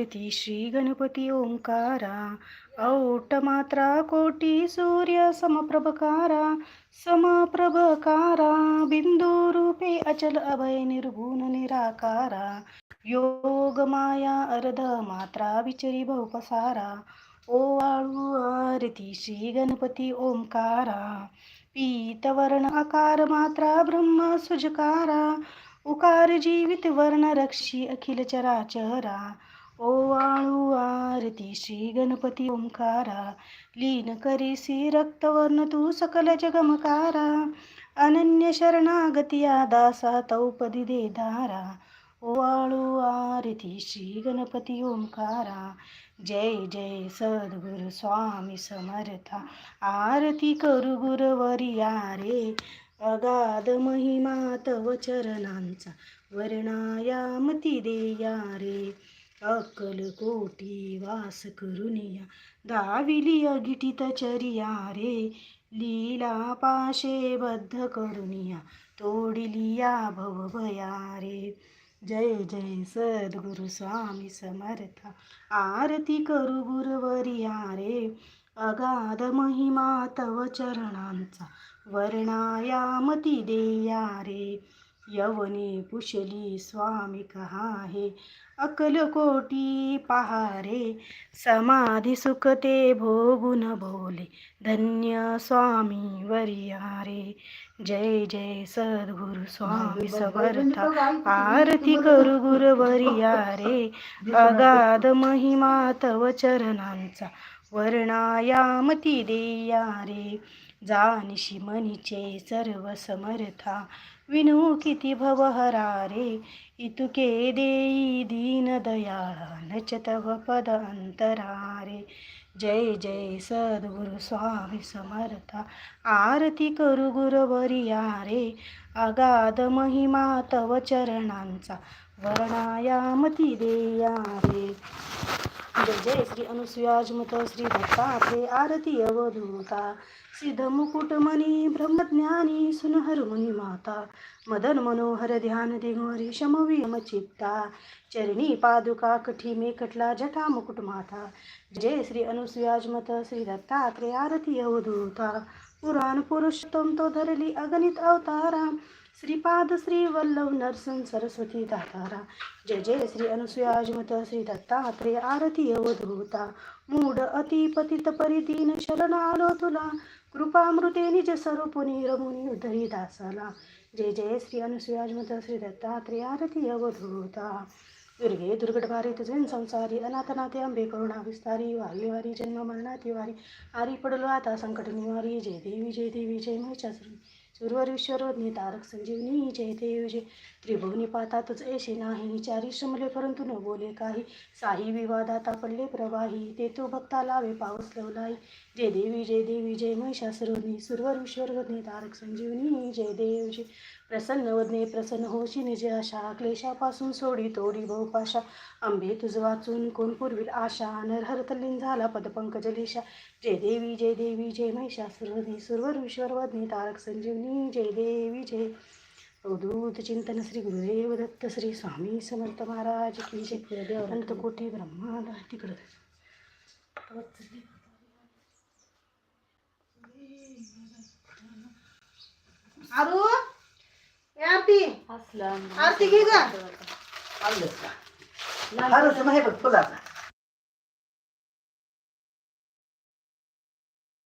आरती श्री गणपती ओंकारा. औट मात्रा कोटी सूर्य समप्रभकारा समप्रभकारा बिंदू रूपे अचल अभय निर्गुण निराकारा. योग माया अर्ध मात्रा विचरी बहुपसारा. ओवाळू आरती श्री गणपती ओंकारा. पीतवर्ण आकार मात्रा ब्रह्म सुजकारा. उकार जीवित वर्ण रक्षी अखिल चराचरा. ओवाळू आरती श्री गणपती ओंकारा. लीन करीसी रक्तवर्ण तू सकल जगमकारा. अनन्य शरणागतिया दासा तौपदी दे धारा. ओवाळू आरती श्री गणपती ओंकारा. जय जय सद्गुरु स्वामी समर्था. आरती करू गुरुवरिया रे अगाध महिमा तव चरणांचा. वर्णायामती देया रे अक्कलकोटी वास करुनिया दाविली अगिटित चरिया रे लीला पाशे बद्ध करुनिया तोडिलिया भवभया रे. जय जय सद्गुरु स्वामी समर्थ आरती करू गुरुवरिया रे. अगाध महिमा तव चरणांचा वर्णायामती देया रे. यवने कुशली स्वामी कहा हे? अकल कोटी पहारे समाधी सुखते भोगुन भोले धन्य स्वामी वरिया रे जय जय सद्गुरु स्वामी समर्थ। आरती करू गुरुवरिया रे अगाध महिमा तव चरणांचा वर्णायामती देया रे जानिशी मनीचे सर्व समर्था. विनू किती भवहरारे इतुके देई दीन दयाळा नच तव पद अंतरारे. जय जय सद्गुरु स्वामी समर्था. आरती करू गुरुवरिया रे अगाध महिमा तव चरणांचा. वर्णायामती देया रे जय श्री अनुसुयाजमत श्री दत्तात्रे आरती अवधूता. सिद्ध मुकुटमणी ब्रह्मज्ञानी सुनहरुमणी माता मदन मनोहर ध्यान दिगोरी शमवीम चित्ता. चरणी पादुका कठी मे कटला जटा मुकुट माता. जय श्री अनुसुयाजमत श्री दत्तात्रे आरती अवधूता. पुराण पुरुषोत्तम तो धरली अगणित अवतारा. श्रीपाद श्री वल्लभ नरसिंह सरस्वती दातारा जय जय श्री अनुसुयाजमत श्री दत्तात्रेय आरती अवधूता मूढ अति पतित परिदीन शरण आलो तुला कृपामृते निज स्वरूपुनी रमुनी उद्धरी दासाला जय जय श्री अनुसुयाजमत श्री दत्तात्रेय आरती अवधूता दुर्गे दुर्गट भारी तुझे संसारी अनाथनाथे अंबे करुणा विस्तारी वारी वारी जन्म मरणाती वारी आरी पडलो आता संकट निवारी जय देवी जय देवी जय महिषासुरी सुरवर विश्वरोधनी तारक संजीवनी जयते देव त्रिभुवनी पाता तुझ ऐशे नाही चारी श्रमले परंतु न बोले काही. साही विवादाता पडले प्रवाही ते तो भक्ता लावे पाऊस लवलाई जय देवी जय देवी जय महिषासुरोधनी सुरवर विश्वरोधनी तारक संजीवनी जय देवजे प्रसन्न वदने प्रसन्न होशी निज आशा क्लेशापासून सोडी तोडी बहुपाशा अंबे तुझ वाचून कोण पुरविल आशा? नरहर तल्लीन झाला पदपंकजलेशा जय देवी जय देवी जय महिषासुरवधी सुरवर विश्वरवधनी तारक संजीवनी जय देवी जय। अवधूत चिंतन श्री गुरुदेव दत्त श्री स्वामी समर्थ महाराज की जय। अनंत कोटी ब्रह्मांड तिकडं आरू आरती। आरती घे का? नाही बघ फुलाचा